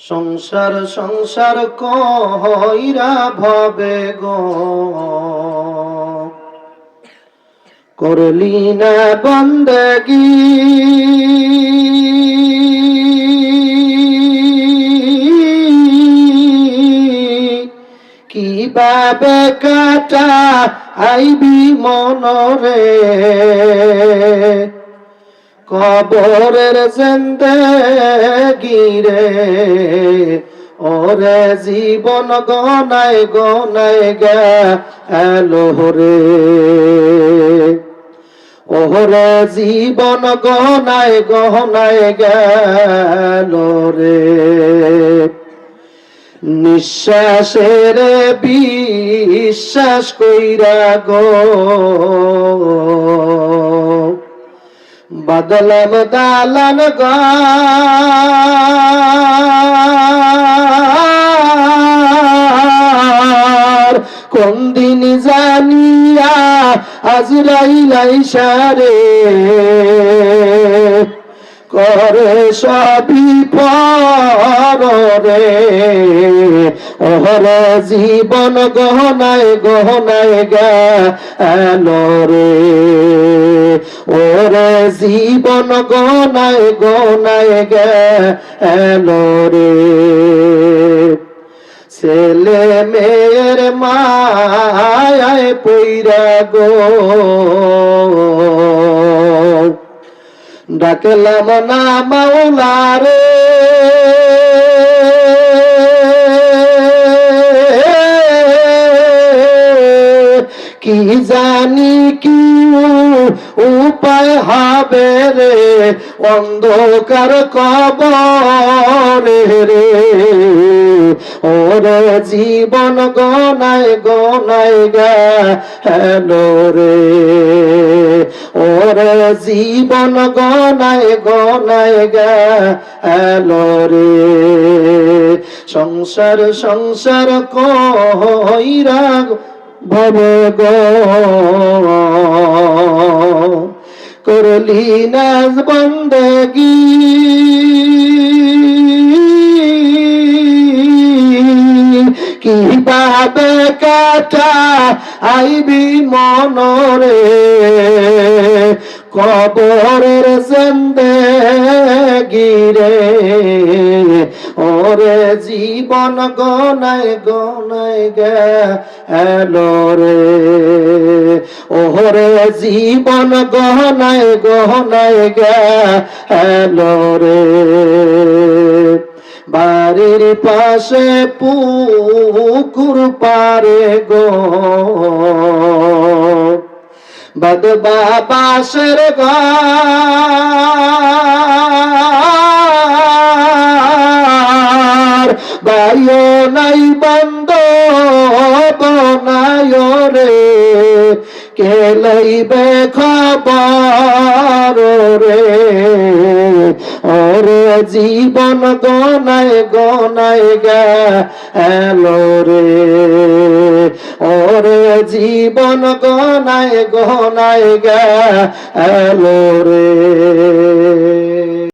সংসার সংসার কইরা ভবে গো। করলি না বন্দগি। কীভাবে কাটা আইবি মনরে? কবরের জিন্দগিরে ওরে জীবন গনায় গনায় গেলো রে। ওরে জীবন গনায় গনায় গেল রে। নিঃশ্বাসের বিশ্বাস কইরা গো। বদলম দালন গার কোন দিন জানিয়া আজরাইলাই সারে করে সবই পরে ওহরে জীবন গহনায় গহনায় গেল রে। ওরে জীবন গহনায় গহনায় গেল রে। ছেলে মেয়ের মায় পৈরা গো। ডাকলাম না মাওলারে কি জানি কি উপায় হবে রে? অন্ধকার কবরে রে। ওরে জীবন গনায় গনায় গেল রে। ওরে জীবন গনায় গনায় গেল রে। সংসার সংসার কইরা ভব করলি নাজ বন্দগি। কীভাবে কাটা আইবি মনরে? কবরের গিরে ওরে জীবন গনায় গনায় গেল রে। ওরে জীবন গহনায় গহনায় গেল রে। বাড়ির পাশে পুকুর পারে গো। বদবা বাসের বায়ো নাই বন্ধ বনায় রে। কে লইবে খবর রে? ওরে জীবন গনায় গনায় গেল রে। ওরে জীবন গনায় গনায় গেল রে।